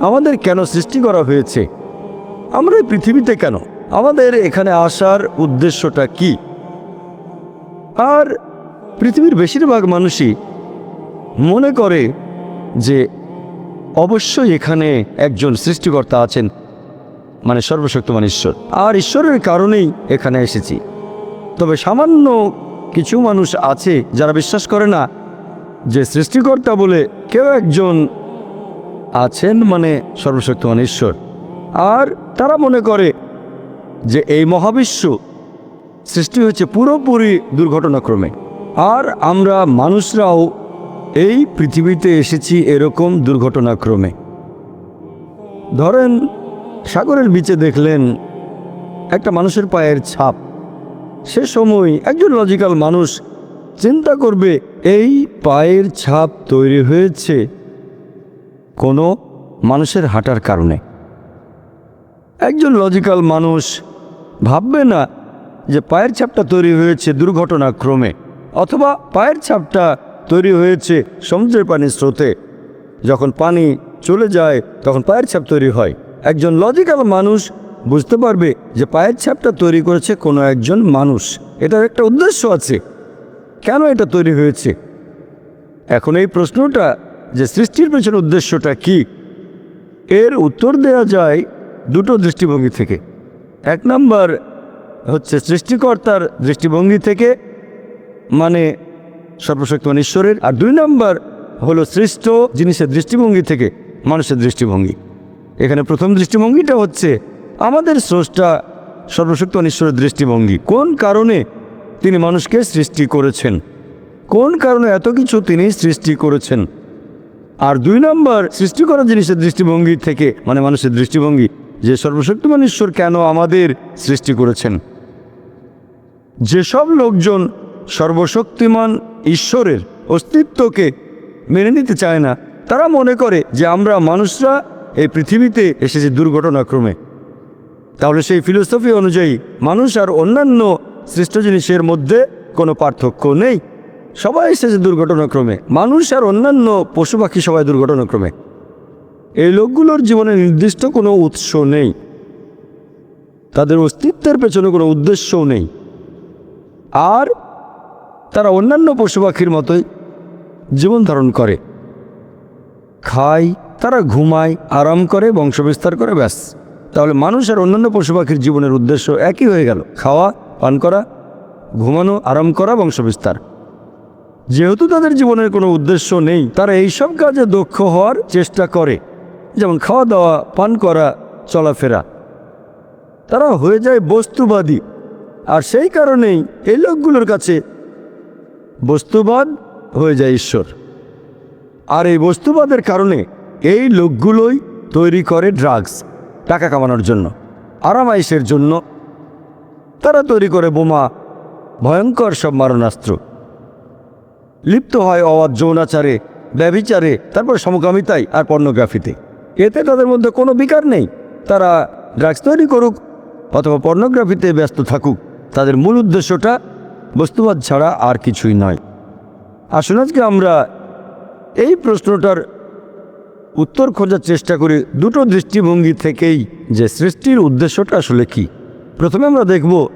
আমাদের কেন সৃষ্টি করা হয়েছে? আমরা পৃথিবীতে কেন? আমাদের এখানে আসার উদ্দেশ্যটা কি? আর পৃথিবীর বেশিরভাগ মানুষই মনে করে যে অবশ্যই এখানে একজন সৃষ্টিকর্তা আছেন মানে সর্বশক্তিমান ঈশ্বর। আর ঈশ্বরের কারণেই এখানে এসেছি। তবে সামান্য কিছু মানুষ আছে যারা বিশ্বাস করে না যে সৃষ্টিকর্তা বলে কেউ একজন আছেন মানে সর্বশক্তিমান ঈশ্বর। আর তারা মনে করে যে এই মহাবিশ্ব সৃষ্টি হয়েছে পুরোপুরি দুর্ঘটনাক্রমে। আর আমরা মানুষরাও এই পৃথিবীতে এসেছি এরকম দুর্ঘটনাক্রমে। ধরেন সাগরের বিচে দেখলেন একটা মানুষের পায়ের ছাপ। সে সময় একজন লজিক্যাল মানুষ চিন্তা করবে, এই পায়ের ছাপ তৈরি হয়েছে কোনো মানুষের হাঁটার কারণে। একজন লজিক্যাল মানুষ ভাববে না যে পায়ের ছাপটা তৈরি হয়েছে দুর্ঘটনাক্রমে, অথবা পায়ের ছাপটা তৈরি হয়েছে সমুদ্রের পানির স্রোতে। যখন পানি চলে যায়, তখন পায়ের ছাপ তৈরি হয়। একজন লজিক্যাল মানুষ বুঝতে পারবে যে পায়ের ছাপটা তৈরি করেছে কোনো একজন মানুষ। এটার একটা উদ্দেশ্য আছে। কেন এটা তৈরি হয়েছে? এখন এই প্রশ্নটা যে সৃষ্টির পেছনে উদ্দেশ্যটা কি? এর উত্তর দেয়া যায় দুটো দৃষ্টিভঙ্গি থেকে। এক নাম্বার হচ্ছে সৃষ্টিকর্তার দৃষ্টিভঙ্গি থেকে মানে সর্বশক্তিমান ঈশ্বরের। আর দুই নম্বর হলো সৃষ্ট জিনিসের দৃষ্টিভঙ্গি থেকে, মানুষের দৃষ্টিভঙ্গি। এখানে প্রথম দৃষ্টিভঙ্গিটা হচ্ছে আমাদের স্রষ্টা সর্বশক্তিমান ঈশ্বরের দৃষ্টিভঙ্গি। কোন কারণে তিনি মানুষকে সৃষ্টি করেছেন? কোন কারণে এত কিছু তিনি সৃষ্টি করেছেন? আর দুই নম্বর, সৃষ্টি করা জিনিসের দৃষ্টিভঙ্গি থেকে মানে মানুষের দৃষ্টিভঙ্গি, যে সর্বশক্তিমান ঈশ্বর কেন আমাদের সৃষ্টি করেছেন? যেসব লোকজন সর্বশক্তিমান ঈশ্বরের অস্তিত্বকে মেনে নিতে চায় না, তারা মনে করে যে আমরা মানুষরা এই পৃথিবীতে এসেছি দুর্ঘটনাক্রমে। তাহলে সেই ফিলোসফি অনুযায়ী মানুষ আর অন্যান্য সৃষ্ট জিনিসের মধ্যে কোনো পার্থক্য নেই। সবাই এসেছে দুর্ঘটনাক্রমে। মানুষ আর অন্যান্য পশু পাখি সবাই দুর্ঘটনাক্রমে। এই লোকগুলোর জীবনে নির্দিষ্ট কোনো উৎস নেই। তাদের অস্তিত্বের পেছনে কোনো উদ্দেশ্যও নেই। আর তারা অন্যান্য পশু পাখির মতোই জীবন ধারণ করে। খায়, তারা ঘুমায়, আরাম করে, বংশবিস্তার করে, ব্যাস। তাহলে মানুষ আর অন্যান্য পশু পাখির জীবনের উদ্দেশ্য একই হয়ে গেল। খাওয়া, পান করা, ঘুমানো, আরাম করা, বংশবিস্তার। যেহেতু তাদের জীবনের কোনো উদ্দেশ্য নেই, তারা এইসব কাজে দক্ষ হওয়ার চেষ্টা করে, যেমন খাওয়া দাওয়া পান করা, চলাফেরা। তারা হয়ে যায় বস্তুবাদী। আর সেই কারণেই এই লোকগুলোর কাছে বস্তুবাদ হয়ে যায় ঈশ্বর। আর এই বস্তুবাদের কারণে এই লোকগুলোই তৈরি করে ড্রাগস, টাকা কামানোর জন্য আরামাইশের জন্য। তারা তৈরি করে বোমা, ভয়ঙ্কর সব মারণাস্ত্র। লিপ্ত হয় অবাধ যৌনাচারে, ব্যভিচারে, তারপর সমকামিতায় আর পর্নোগ্রাফিতে। এতে তাদের মধ্যে কোনো বিকার নেই। তারা ড্রাগস তৈরি করুক অথবা পর্নোগ্রাফিতে ব্যস্ত থাকুক। তাদের মূল উদ্দেশ্যটা বস্তুবাদ ছাড়া আর কিছুই নয়। আসুন আজকে আমরা এই প্রশ্নটার উত্তর খোঁজার চেষ্টা করি দুটো দৃষ্টিভঙ্গি থেকেই যে সৃষ্টির উদ্দেশ্যটা আসলে কি। প্রথমে আমরা দেখব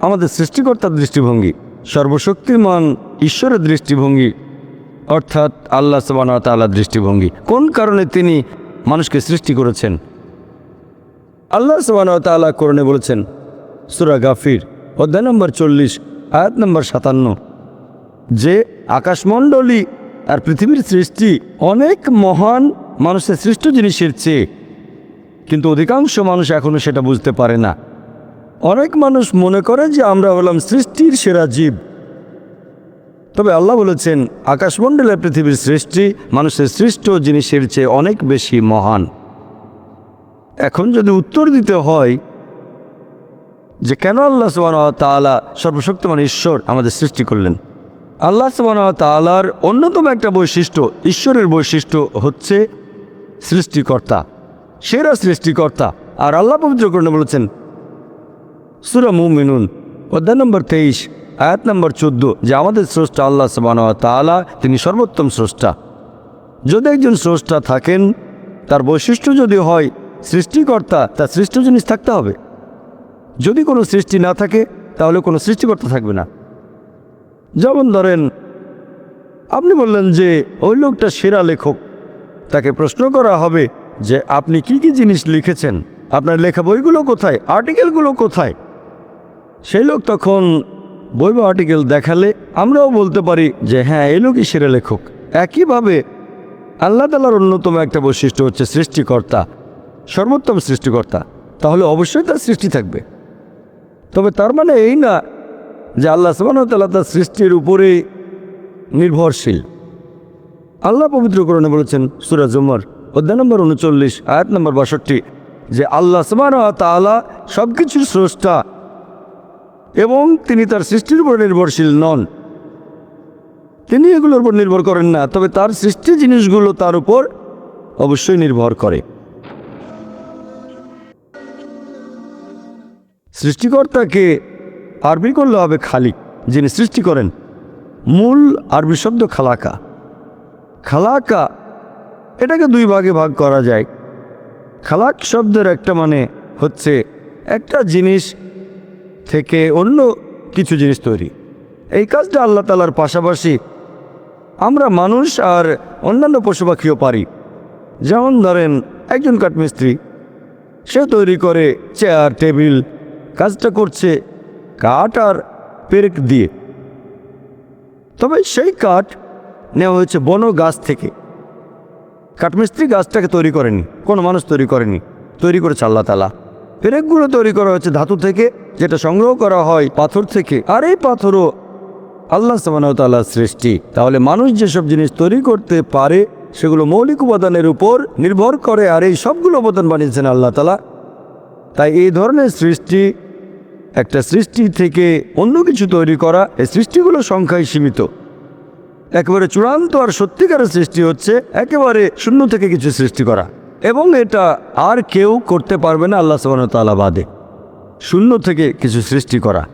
আমাদের সৃষ্টিকর্তার দৃষ্টিভঙ্গি। সর্বশক্তিমান ঈশ্বরের দৃষ্টিভঙ্গি, অর্থাৎ আল্লাহ সবান তাল্লাহ দৃষ্টিভঙ্গি। কোন কারণে তিনি মানুষকে সৃষ্টি করেছেন? আল্লাহ সবান তাল্লাহ করণে বলেছেন, সুরা গাফির, অধ্যায় নম্বর চল্লিশ, আয়াত নম্বর সাতান্ন। যে আকাশমণ্ডলী আর পৃথিবীর সৃষ্টি অনেক মহান মানুষের সৃষ্ট জিনিসের চেয়ে, কিন্তু অধিকাংশ মানুষ এখনও সেটা বুঝতে পারে না। অনেক মানুষ মনে করে যে আমরা হলাম সৃষ্টির সেরা জীব। তবে আল্লাহ বলেছেন, আকাশমণ্ডলে পৃথিবীর সৃষ্টি মানুষের সৃষ্ট জিনিসের চেয়ে অনেক বেশি মহান। এখন যদি উত্তর দিতে হয় যে কেন আল্লাহ সুবাহ তালা সর্বশক্তিমান ঈশ্বর আমাদের সৃষ্টি করলেন? আল্লাহ সুবাহ তালার অন্যতম একটা বৈশিষ্ট্য, ঈশ্বরের বৈশিষ্ট্য হচ্ছে সৃষ্টিকর্তা। সেরা সৃষ্টিকর্তা। আর আল্লাহ পবিত্রকরণে বলেছেন, সুরা মুমিনুন, অধ্যায় নম্বর তেইশ আয়াত নম্বর চোদ্দ, যে আমাদের স্রষ্টা আল্লাহ সুবাহ তালা তিনি সর্বোত্তম স্রষ্টা। যদি একজন স্রষ্টা থাকেন, তার বৈশিষ্ট্য যদি হয়, সৃষ্টিকর্তা, তার সৃষ্ট জিনিস থাকতে হবে। যদি কোনো সৃষ্টি না থাকে, তাহলে কোনো সৃষ্টিকর্তা থাকবে না। যেমন ধরেন, আপনি বললেন যে, ওই লোকটা সেরা লেখক। তাকে প্রশ্ন করা হবে যে, আপনি কি কি জিনিস লিখেছেন? আপনার লেখা বইগুলো কোথায়? আর্টিকেলগুলো কোথায়? সেই লোক তখন বই বা আর্টিকেল দেখালে আমরাও বলতে পারি যে হ্যাঁ এই লোকই সেরা লেখক। একইভাবে আল্লাহ তালার অন্যতম একটা বৈশিষ্ট্য হচ্ছে সৃষ্টিকর্তা, সর্বোত্তম সৃষ্টিকর্তা। তাহলে অবশ্যই তার সৃষ্টি থাকবে। তবে তার মানে এই না যে আল্লাহ সুবাহতাল্লাহ তার সৃষ্টির উপরেই নির্ভরশীল। আল্লাহ পবিত্রকরণে বলেছেন সুরাজ উমর অধ্যায় নম্বর উনচল্লিশ, আয়াত নম্বর বাষট্টি, যে আল্লাহ সুবাহ তালা সব কিছুর স্রষ্টা এবং তিনি তার সৃষ্টির উপর নির্ভরশীল নন। তিনি এগুলোর উপর নির্ভর করেন না, তবে তার সৃষ্টি জিনিসগুলো তার উপর অবশ্যই নির্ভর করে। সৃষ্টিকর্তাকে আরবি করলে হবে খালিক, যিনি সৃষ্টি করেন। মূল আরবি শব্দ খালাকা। খালাকা, এটাকে দুই ভাগে ভাগ করা যায়। খালাক শব্দের একটা মানে হচ্ছে একটা জিনিস থেকে অন্য কিছু জিনিস তৈরি। এই কাজটা আল্লাহ তালার পাশাপাশি আমরা মানুষ আর অন্যান্য পশু পাখিও পারি। যেমন ধরেন, একজন কাঠমিস্ত্রি, সে তৈরি করে চেয়ার, টেবিল, কাজটা করছে কাঠ আর পেরেক দিয়ে। তবে সেই কাঠ নেওয়া হয়েছে বন গাছ থেকে। কাঠমিস্ত্রি গাছটাকে তৈরি করেনি, কোনো মানুষ তৈরি করেনি, তৈরি করেছে আল্লাহ তালা পেরেকগুলো তৈরি করা হচ্ছে ধাতু থেকে, যেটা সংগ্রহ করা হয় পাথর থেকে। আর এই পাথরও আল্লাহ সামানতাল্লাহ সৃষ্টি। তাহলে মানুষ যেসব জিনিস তৈরি করতে পারে, সেগুলো মৌলিক উপাদানের উপর নির্ভর করে, আর এই সবগুলো উপাদান বানিয়েছেন আল্লাহ তালা তাই এই ধরনের সৃষ্টি, একটা সৃষ্টি থেকে অন্য কিছু তৈরি করা, এই সৃষ্টিগুলো সংখ্যায় সীমিত। একেবারে চূড়ান্ত আর সত্যিকারের সৃষ্টি হচ্ছে একেবারে শূন্য থেকে কিছু সৃষ্টি করা। এবং এটা আর কেউ করতে পারবে না আল্লাহ সাবান বাদে। শূন্য থেকে কিছু সৃষ্টি করা।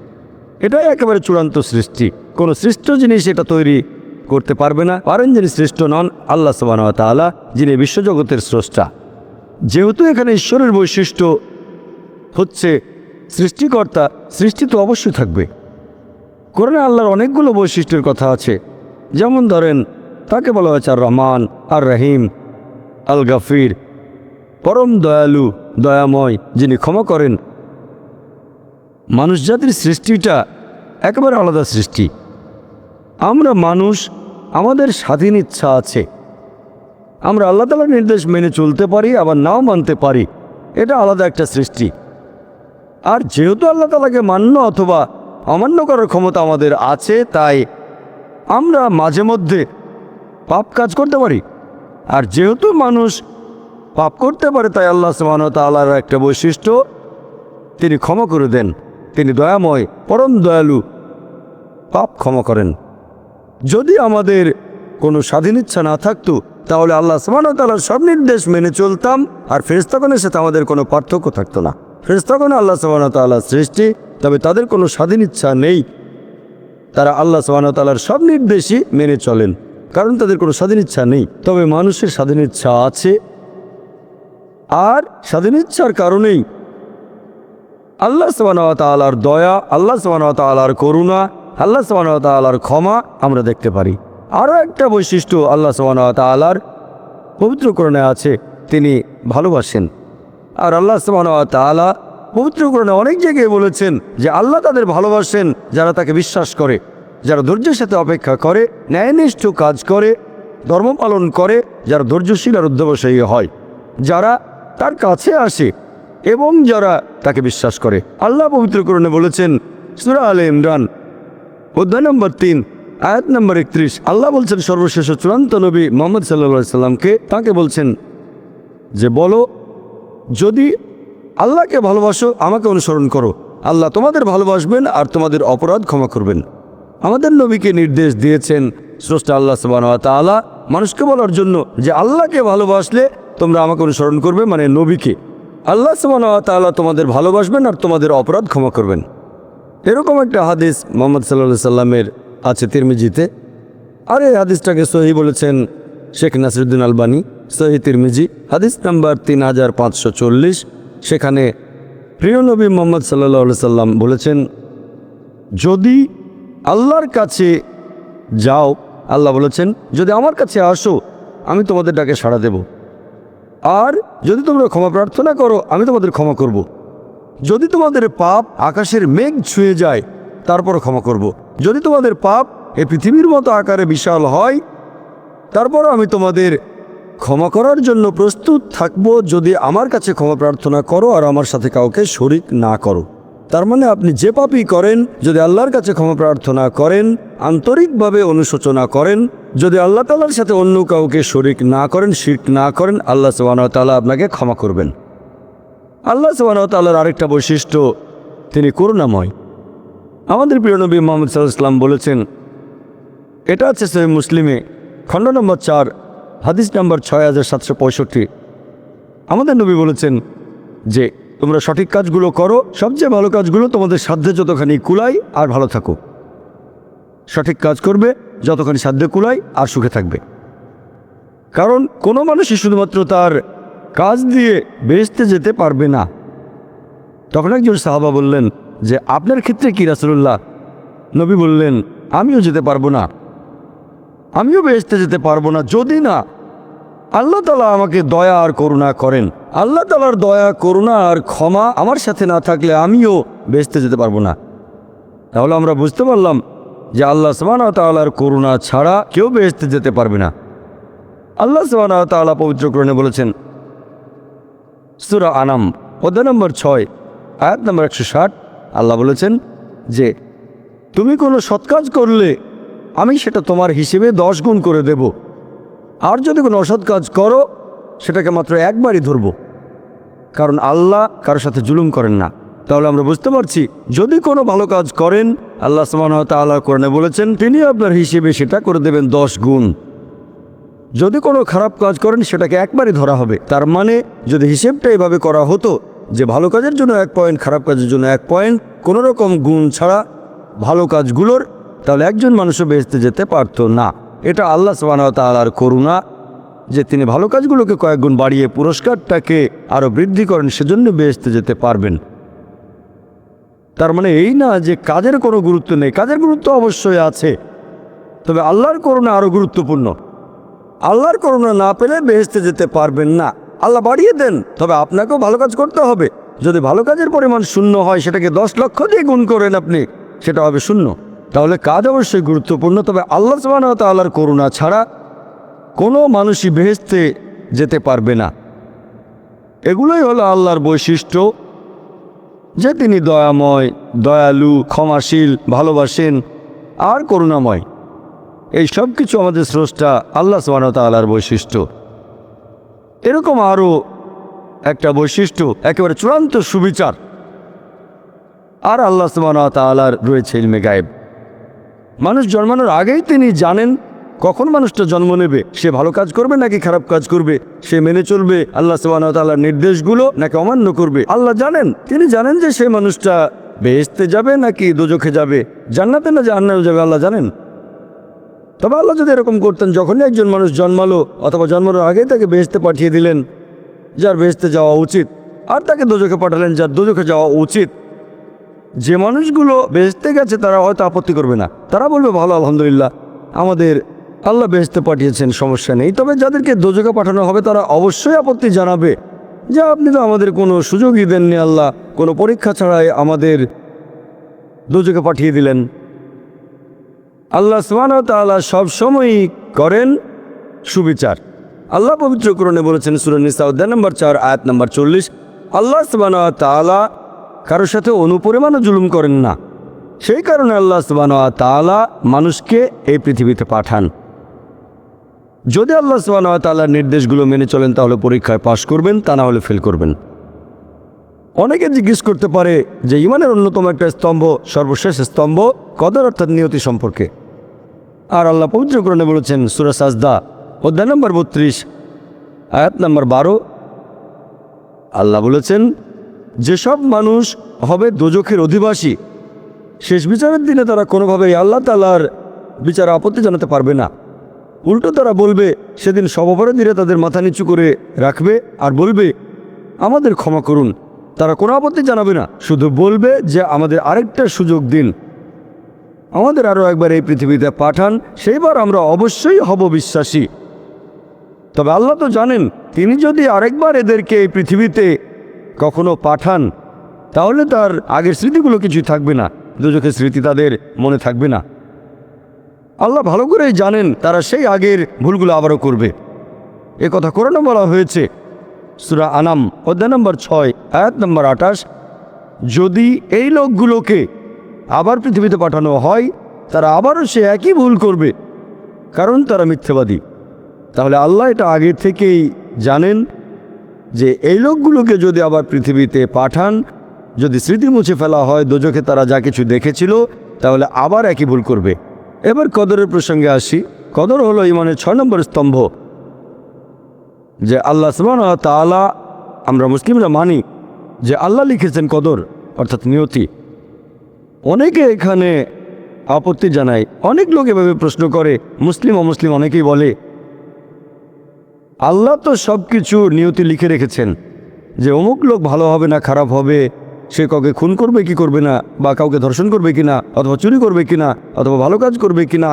এটাই একেবারে চূড়ান্ত সৃষ্টি। কোনো সৃষ্ট জিনিস এটা তৈরি করতে পারবে না। পারেন যিনি সৃষ্ট নন, আল্লাহ সাবান তালা যিনি বিশ্বজগতের স্রষ্টা। যেহেতু এখানে ঈশ্বরের বৈশিষ্ট্য হচ্ছে সৃষ্টিকর্তা, সৃষ্টি তো অবশ্যই থাকবে। কোরআনে আল্লাহর অনেকগুলো বৈশিষ্ট্যের কথা আছে। যেমন ধরেন, তাকে বলা হয়েছে আর রহমান আর রহিম আল গাফির পরম দয়ালু, দয়াময়, যিনি ক্ষমা করেন। মানুষ জাতির সৃষ্টিটা একেবারে আলাদা সৃষ্টি। আমরা মানুষ, আমাদের স্বাধীন ইচ্ছা আছে। আমরা আল্লাহ তালার নির্দেশ মেনে চলতে পারি, আবার নাও মানতে পারি। এটা আলাদা একটা সৃষ্টি। আর যেহেতু আল্লাহ তালাকে মান্য অথবা অমান্য করার ক্ষমতা আমাদের আছে, তাই আমরা মাঝে মধ্যে পাপ কাজ করতে পারি। আর যেহেতু মানুষ পাপ করতে পারে, তাই আল্লাহ সুবাহ তাল্লাহর একটা বৈশিষ্ট্য তিনি ক্ষমা করে দেন। তিনি দয়াময়, পরম দয়ালু, পাপ ক্ষমা করেন। যদি আমাদের কোনো স্বাধীন ইচ্ছা না থাকতো, তাহলে আল্লাহ সুবাহ তাল্লাহর সব নির্দেশ মেনে চলতাম, আর ফেরেস্তাগণের সাথে আমাদের কোনো পার্থক্য থাকতো না। ফেরেস্তাগণ আল্লাহ সুবাহ তাল্লাহর সৃষ্টি, তবে তাদের কোনো স্বাধীন ইচ্ছা নেই। তারা আল্লাহ সুবাহতালার সব নির্দেশই মেনে চলেন, কারণ তাদের কোনো স্বাধীন ইচ্ছা নেই। তবে মানুষের স্বাধীন ইচ্ছা আছে। আর স্বাধীন ইচ্ছার কারণেই আল্লাহ তালার দয়া, আল্লাহ তালার করুণা, আল্লাহ তালার ক্ষমা আমরা দেখতে পারি। আরও একটা বৈশিষ্ট্য আল্লাহ তালার পবিত্রকরণে আছে, তিনি ভালোবাসেন। আর আল্লাহ তালা পবিত্রকরণে অনেক জায়গায় বলেছেন যে আল্লাহ তাদের ভালোবাসেন, যারা তাকে বিশ্বাস করে, যারা ধৈর্যের সাথে অপেক্ষা করে, ন্যায়নিষ্ঠ কাজ করে, ধর্ম পালন করে, যারা ধৈর্যশীল আর অধ্যবসায়ী হয়। যারা তার কাছে আসে এবং যারা তাকে বিশ্বাস করে। আল্লাহ পবিত্রকরণে বলেছেন, সুরা আলে ইমরান, অধ্যায় নম্বর তিন, আয়াত নম্বর একত্রিশ। আল্লাহ বলছেন, সর্বশেষ চূড়ান্ত নবী মোহাম্মদ সাল্লা সাল্লামকে তাকে বলছেন যে, বলো, যদি আল্লাহকে ভালোবাসো, আমাকে অনুসরণ করো। আল্লাহ তোমাদের ভালোবাসবেন আর তোমাদের অপরাধ ক্ষমা করবেন। আমাদের নবীকে নির্দেশ দিয়েছেন স্রষ্টা আল্লাহ সবান তালা মানুষকে বলার জন্য যে, আল্লাহকে ভালোবাসলে তোমরা আমাকে অনুসরণ করবে মানে নবীকে। আল্লাহ তালা তোমাদের ভালোবাসবেন আর তোমাদের অপরাধ ক্ষমা করবেন। এরকম একটা হাদিস মোহাম্মদ সাল্লা সাল্লামের আছে তিরমিজিতে। আর এই হাদিসটাকে সহি বলেছেন শেখ নাসিরুদ্দিন আলবানী, সহি তিরমিজি। হাদিস নাম্বার তিন হাজার পাঁচশো চল্লিশ। সেখানে প্রিয় নবী মোহাম্মদ সাল্লাহ সাল্লাম বলেছেন, যদি আল্লাহর কাছে যাও, আল্লাহ বলেছেন, যদি আমার কাছে আসো, আমি তোমাদের ডাকে সাড়া দেব। আর যদি তোমরা ক্ষমা প্রার্থনা করো, আমি তোমাদের ক্ষমা করব। যদি তোমাদের পাপ আকাশের মেঘ ছুঁয়ে যায় তারপর ক্ষমা করব। যদি তোমাদের পাপ এই পৃথিবীর মতো আকারে বিশাল হয়, তারপরও আমি তোমাদের ক্ষমা করার জন্য প্রস্তুত থাকব যদি আমার কাছে ক্ষমা প্রার্থনা করো আর আমার সাথে কাউকে শরিক না করো তার মানে আপনি যে পাপই করেন, যদি আল্লাহর কাছে ক্ষমা প্রার্থনা করেন, আন্তরিকভাবে অনুশোচনা করেন যদি আল্লাহ তালার সাথে অন্য কাউকে শরিক না করেন, শির্ক না করেন, আল্লাহ তাআলা আপনাকে ক্ষমা করবেন। আল্লাহ তাআলার আরেকটা বৈশিষ্ট্য, তিনি করুণাময়। আমাদের প্রিয় নবী মোহাম্মদ সাল্লাহ ইসলাম বলেছেন, এটা আছে সহি মুসলিমে, খণ্ড নম্বর চার, হাদিস নম্বর ছয় হাজার সাতশো পঁয়ষট্টি। আমাদের নবী বলেছেন যে, তোমরা সঠিক কাজগুলো করো, সবচেয়ে ভালো কাজগুলো তোমাদের সাধ্যে যতখানি কুলাই আর ভালো থাকো। সঠিক কাজ করবে যতখানি সাধ্যে কুলাই আর সুখে থাকবে। কারণ কোনো মানুষই শুধুমাত্র তার কাজ দিয়ে বেসতে যেতে পারবে না। তখন একজন সাহাবা বললেন যে, আপনার ক্ষেত্রে কি রাসুল্লাহ নবী বললেন, আমিও যেতে পারব না। আমিও বেহেস্তে যেতে পারব না। যদি না, আল্লাহ তালা আমাকে দয়া আর করুণা করেন। আল্লাহ তালার দয়া, করুণা আর ক্ষমা আমার সাথে না থাকলে আমিও বেহেস্তে যেতে পারব না। তাহলে আমরা বুঝতে পারলাম যে আল্লাহ সবানা তাল্লার করুণা ছাড়া কেউ বেহেস্তে যেতে পারবে না। আল্লাহ সবানা তাল্লাহ পবিত্রকরণে বলেছেন, সুরা আনাম অধ্যায় নম্বর ছয়, আয়াত নম্বর একশো ষাট, আল্লাহ বলেছেন যে, তুমি কোনো সৎকাজ করলে আমি সেটা তোমার হিসেবে দশ গুণ করে দেব। আর যদি কোনো অসৎ কাজ করো, সেটাকে মাত্র একবারই ধরব। কারণ আল্লাহ কারোর সাথে জুলুম করেন না। তাহলে আমরা বুঝতে পারছি, যদি কোনো ভালো কাজ করেন, আল্লাহ আল্লাহ কোরআনে বলেছেন, তিনি আপনার হিসেবে সেটা করে দেবেন দশ গুণ। যদি কোনো খারাপ কাজ করেন, সেটাকে একবারই ধরা হবে। তার মানে যদি হিসেবটা এভাবে করা হতো, যে ভালো কাজের জন্য এক পয়েন্ট, খারাপ কাজের জন্য এক পয়েন্ট, কোনো রকম গুণ ছাড়া ভালো কাজগুলোর, তাহলে একজন মানুষও বেহেস্তে যেতে পারতো না। এটা আল্লাহ তাআলার করুণা, যে তিনি ভালো কাজগুলোকে কয়েক গুণ বাড়িয়ে পুরস্কারটাকে আরও বৃদ্ধি করেন, সেজন্য বেহেস্তে যেতে পারবেন। তার মানে এই না যে কাজের কোনো গুরুত্ব নেই কাজের গুরুত্ব অবশ্যই আছে। তবে আল্লাহর করুণা আরও গুরুত্বপূর্ণ। আল্লাহর করুণা না পেলে বেহেস্তে যেতে পারবেন না। আল্লাহ বাড়িয়ে দেন, তবে আপনাকেও ভালো কাজ করতে হবে। যদি ভালো কাজের পরিমাণ শূন্য হয়, সেটাকে দশ লক্ষ দিয়ে গুণ করেন আপনি, সেটা হবে শূন্য। তাহলে কাজ অবশ্যই গুরুত্বপূর্ণ, তবে আল্লাহ সুবাহ তাল্লাহর করুণা ছাড়া কোনো মানুষই বেহেস্তে যেতে পারবে না। এগুলোই হলো আল্লাহর বৈশিষ্ট্য। যে তিনি দয়াময়, দয়ালু, ক্ষমাশীল, ভালোবাসেন, আর করুণাময়। এই সব কিছু আমাদের স্রষ্টা আল্লাহ সুবাহ তাল্লাহর বৈশিষ্ট্য। এরকম আরও একটা বৈশিষ্ট্য, একেবারে চূড়ান্ত সুবিচার। আর আল্লাহ সুবাহ তাল্লাহর রয়েছে ইলমে গায়েব। মানুষ জন্মানোর আগেই তিনি জানেন কখন মানুষটা জন্ম নেবে? সে ভালো কাজ করবে নাকি খারাপ কাজ করবে? সে মেনে চলবে আল্লাহ সুবাহতাল্লাহর নির্দেশগুলো নাকি অমান্য করবে? আল্লাহ জানেন। তিনি জানেন যে সে মানুষটা বেহেস্তে যাবে নাকি দোজখে যাবে? জান্নাতে না জান্নাতে যাবে, আল্লাহ জানেন। তবে আল্লাহ যদি এরকম করতেন, যখনই একজন মানুষ জন্মালো অথবা জন্মানোর আগেই তাকে বেহেস্তে পাঠিয়ে দিলেন, যার বেহেস্তে যাওয়া উচিত, আর তাকে দোজখে পাঠালেন যার দোজখে যাওয়া উচিত, যে মানুষগুলো বেহেস্তে গেছে তারা হয়তো আপত্তি করবে না। তারা বলবে, ভালো, আলহামদুলিল্লাহ, আমাদের আল্লাহ বেহেস্তে পাঠিয়েছেন, সমস্যা নেই। তবে যাদেরকে দোজকে পাঠানো হবে, তারা অবশ্যই আপত্তি জানাবে যে আপনি তো আমাদের কোনো সুযোগই দেননি আল্লাহ, কোনো পরীক্ষা ছাড়াই আমাদের দোজকে পাঠিয়ে দিলেন। আল্লাহ তাল্লাহ সবসময়ই করেন সুবিচার। আল্লাহ পবিত্রকরণে বলেছেন সুরনিসা অধ্যায় নম্বর চার, আয়াত নম্বর চল্লিশ, আল্লাহ সুবাহ তালা কারোর সাথে অনুপরিমাণও জুলুম করেন না। সেই কারণে আল্লাহ সুবাহ তালা মানুষকে এই পৃথিবীতে পাঠান। যদি আল্লাহ সুবাহ তাল্লার নির্দেশগুলো মেনে চলেন, তাহলে পরীক্ষায় পাশ করবেন, তা না হলে ফেল করবেন। অনেকে জিজ্ঞেস করতে পারে যে ইমানের অন্যতম একটা স্তম্ভ, সর্বশেষ স্তম্ভ কদর অর্থাৎ নিয়তি সম্পর্কে। আর আল্লাহ পবিত্রকরণে বলেছেন, সুরা সাজদা, অধ্যায় নম্বর বত্রিশ, আয়াত নম্বর বারো। আল্লাহ বলেছেন, যেসব মানুষ হবে দোজখের অধিবাসী, শেষ বিচারের দিনে তারা কোনোভাবেই আল্লাহ তালার বিচারে আপত্তি জানাতে পারবে না। উল্টো তারা বলবে, সেদিন সব অপরাধীরা তাদের মাথা নিচু করে রাখবে আর বলবে, আমাদের ক্ষমা করুন। তারা কোনো আপত্তি জানাবে না, শুধু বলবে যে, আমাদের আরেকটা সুযোগ দিন। আমাদের আরও একবার এই পৃথিবীতে পাঠান, সেইবার আমরা অবশ্যই হব বিশ্বাসী। তবে আল্লাহ তো জানেন, তিনি যদি আরেকবার এদেরকে এই পৃথিবীতে কখনো পাঠান, তাহলে তার আগের স্মৃতিগুলো কিছুই থাকবে না, দুজকের স্মৃতি তাদের মনে থাকবে না। আল্লাহ ভালো করেই জানেন তারা সেই আগের ভুলগুলো আবারও করবে। এ কথা কোরআনে বলা হয়েছে, সুরা আনাম, অধ্যায় নম্বর ছয়, আয়াত নম্বর আঠাশ, যদি এই লোকগুলোকে আবার পৃথিবীতে পাঠানো হয়, তারা আবারও সে একই ভুল করবে, কারণ তারা মিথ্যেবাদী। তাহলে আল্লাহ এটা আগে থেকেই জানেন যে এই লোকগুলোকে যদি আবার পৃথিবীতে পাঠান, যদি স্মৃতি মুছে ফেলা হয়, দোজখে তারা যা কিছু দেখেছিল, তাহলে আবার একই ভুল করবে। এবার কদরের প্রসঙ্গে আসি। কদর হলো ইমানের ছয় নম্বর স্তম্ভ, যে আল্লাহ সুবাহ তালা আমরা মুসলিমরা মানি যে আল্লাহ লিখেছেন কদর, অর্থাৎ নিয়তি। অনেকে এখানে আপত্তি জানায়। অনেক লোক এভাবে প্রশ্ন করে, মুসলিম, অমুসলিম অনেকেই বলে, আল্লাহ তো সব কিছু নিয়তি লিখে রেখেছেন, যে অমুক লোক ভালো হবে না, খারাপ হবে সে কাউকে খুন করবে কি করবে না, বা কাউকে ধর্ষণ করবে কি না, অথবা চুরি করবে কি না, অথবা ভালো কাজ করবে কি না,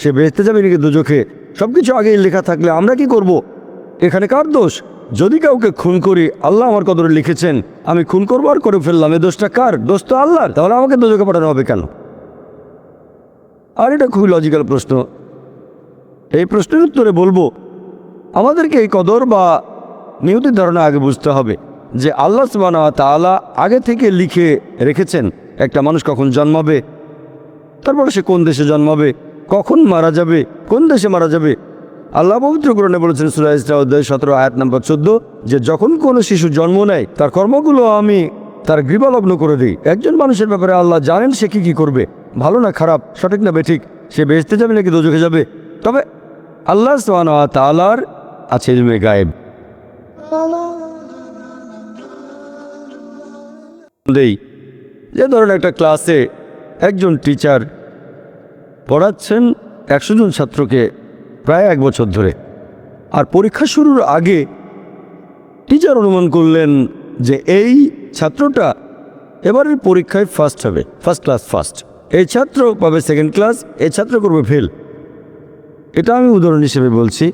সে বেঁচতে যাবে নাকি দুজখে সব কিছু আগেই লেখা থাকলে আমরা কি করব। এখানে কার দোষ? যদি কাউকে খুন করি, আল্লাহ আমার কদরে লিখেছেন, আমি খুন করব আর করে ফেললাম এই দোষটা কার? দোষ তো আল্লাহর, তাহলে আমাকে দুজকে পাঠানো হবে কেন? আর এটা খুবই লজিক্যাল প্রশ্ন। এই প্রশ্নের উত্তরে বলব, আমাদেরকে এই কদর বা নিয়তির ধারণা আগে বুঝতে হবে। যে আল্লাহ সুবানা তালা আগে থেকে লিখে রেখেছেন একটা মানুষ কখন জন্মাবে, তারপরে সে কোন দেশে জন্মাবে, কখন মারা যাবে, কোন দেশে মারা যাবে। আল্লাহ পবিত্র গ্রহণে বলেছেন অধ্যায় সতেরো আয়াত নম্বর চোদ্দ, যে যখন কোনো শিশু জন্ম নেয়, তার কর্মগুলো আমি তার গৃহলগ্ন করে দিই। একজন মানুষের ব্যাপারে আল্লাহ জানেন সে কী কী করবে, ভালো না খারাপ, সঠিক না বেঠিক, সে বেচতে যাবে নাকি দোজখে যাবে। তবে আল্লাহ সোহানা তালার আছে গায়েব। দেই। যে ধরুন একটা ক্লাসে একজন টিচার পড়াচ্ছেন একশো জন ছাত্রকে প্রায় এক বছর ধরে। আর পরীক্ষা শুরুর আগে টিচার অনুমান করলেন যে এই ছাত্রটা এবারের পরীক্ষায় ফার্স্ট হবে ফার্স্ট ক্লাস ফার্স্ট এই ছাত্র পাবে সেকেন্ড ক্লাস এই ছাত্র করবে ফেল এটা আমি উদাহরণ হিসেবে বলছি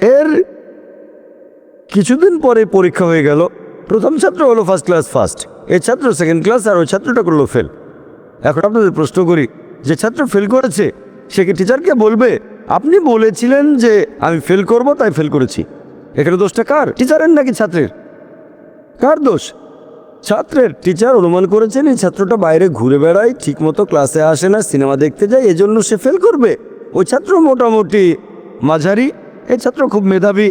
এর কিছুদিন পরে পরীক্ষা হয়ে গেল। প্রথম ছাত্র হলো ফার্স্ট ক্লাস ফার্স্ট এই ছাত্র সেকেন্ড ক্লাস আর ওই ছাত্রটা করল ফেল এখন আপনাদের প্রশ্ন করি, যে ছাত্র ফেল করেছে, সে কি টিচারকে বলবে? আপনি বলেছিলেন যে আমি ফেল করব, তাই ফেল করেছি। এখানে দোষটা কার? টিচারের নাকি ছাত্রের? কার দোষ? ছাত্রের। টিচার অনুমান করেছেন, এই ছাত্রটা বাইরে ঘুরে বেড়ায়, ঠিকমতো ক্লাসে আসে না সিনেমা দেখতে যায়, এজন্য সে ফেল করবে। ওই ছাত্র মোটামুটি মাঝারি, এই ছাত্র খুব মেধাবী।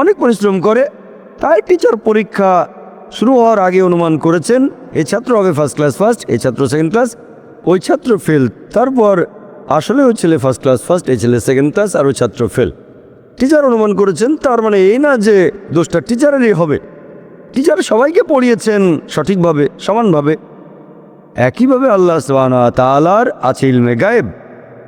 অনেক পরিশ্রম করে, তাই টিচার পরীক্ষা শুরু হওয়ার আগে অনুমান করেছেন এই ছাত্র হবে ফার্স্ট ক্লাস ফার্স্ট এই ছাত্র সেকেন্ড ক্লাস ওই ছাত্র ফেল তারপর আসলে ওই ছেলে ফার্স্ট ক্লাস ফার্স্ট এই ছেলে সেকেন্ড ক্লাস আর ওই ছাত্র ফেল টিচার অনুমান করেছেন, তার মানে এই না যে দোষটা টিচারেরই হবে। টিচার সবাইকে পড়িয়েছেন সঠিকভাবে, সমানভাবে। একইভাবে আল্লাহ তাআলার আছে ইলমে গায়েব।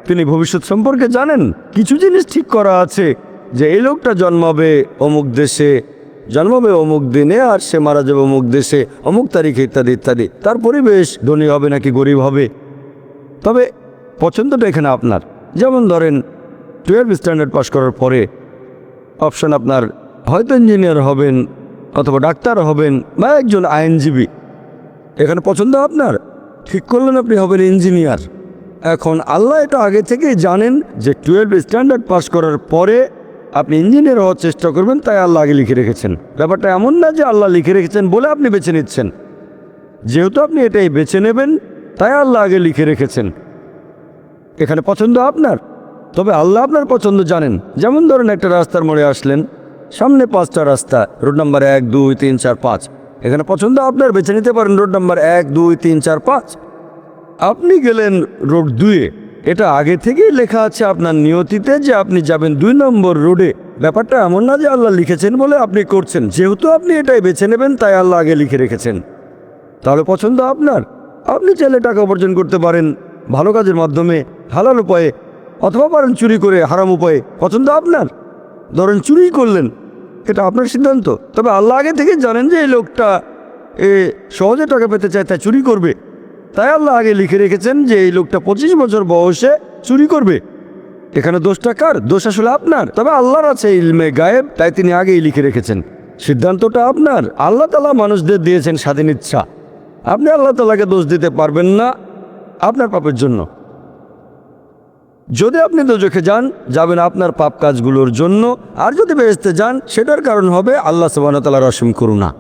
তিনি ভবিষ্যৎ সম্পর্কে জানেন, কিছু জিনিস ঠিক করা আছে যে এই লোকটা জন্মাবে অমুক দেশে, জন্মাবে অমুক দিনে আর সে মারা যাবে অমুক দেশে, অমুক তারিখে ইত্যাদি ইত্যাদি। তার পরিবেশ ধনী হবে নাকি গরিব হবে? তবে পছন্দটা এখানে আপনার। যেমন ধরেন টুয়েলভ স্ট্যান্ডার্ড পাশ করার পরে অপশন আপনার, হয়তো ইঞ্জিনিয়ার হবেন অথবা ডাক্তার হবেন বা একজন আইনজীবী। এখানে পছন্দ আপনার? ঠিক করলেন আপনি, হবেন ইঞ্জিনিয়ার এখন আল্লাহ এটা আগে থেকেই জানেন যে টুয়েলভ স্ট্যান্ডার্ড পাশ করার পরে আপনি ইঞ্জিনিয়ার হওয়ার চেষ্টা করবেন, তাই আল্লাহ আগে লিখে রেখেছেন। ব্যাপারটা এমন না যে আল্লাহ লিখে রেখেছেন বলে আপনি বেছে নিচ্ছেন। যেহেতু আপনি এটাই বেছে নেবেন, তাই আল্লাহ আগে লিখে রেখেছেন। এখানে পছন্দ আপনার? তবে আল্লাহ আপনার পছন্দ জানেন। যেমন ধরেন একটা রাস্তার মোড়ে আসলেন, সামনে পাঁচটা রাস্তা, রোড নাম্বার এক, দুই, তিন, চার, পাঁচ। এখানে পছন্দ আপনার, বেছে নিতে পারেন রোড নাম্বার এক, দুই, তিন, চার, পাঁচ। আপনি গেলেন রোড দুয়ে এটা আগে থেকেই লেখা আছে আপনার নিয়তিতে যে আপনি যাবেন দুই নম্বর রোডে। ব্যাপারটা এমন না যে আল্লাহ লিখেছেন বলে আপনি করছেন। যেহেতু আপনি এটাই বেছে নেবেন, তাই আল্লাহ আগে লিখে রেখেছেন। তাহলে পছন্দ আপনার? আপনি চাইলে টাকা উপার্জন করতে পারেন ভালো কাজের মাধ্যমে, হালাল উপায়ে, অথবা পারেন চুরি করে, হারাম উপায়ে। পছন্দ আপনার? ধরেন চুরি করলেন, এটা আপনার সিদ্ধান্ত। তবে আল্লাহ আগে থেকে জানেন যে এই লোকটা এ সহজে টাকা পেতে চায়, তাই চুরি করবে। তাই আল্লাহ আগে লিখে রেখেছেন যে এই লোকটা পঁচিশ বছর বয়সে চুরি করবে। এখানে দোষটা কার? দোষ আসলে আপনার। তবে আল্লাহর আছে ইলমে গায়েব, তাই তিনি আগেই লিখে রেখেছেন। সিদ্ধান্তটা আপনার। আল্লাহ তালা মানুষদের দিয়েছেন স্বাধীন ইচ্ছা। আপনি আল্লাহ তালাকে দোষ দিতে পারবেন না আপনার পাপের জন্য। যদি আপনি দোজখে যান, যাবেন আপনার পাপ কাজগুলোর জন্য। আর যদি বেহেস্তে যান, সেটার কারণ হবে আল্লাহ সুবাহ তালার অসীম করুণা।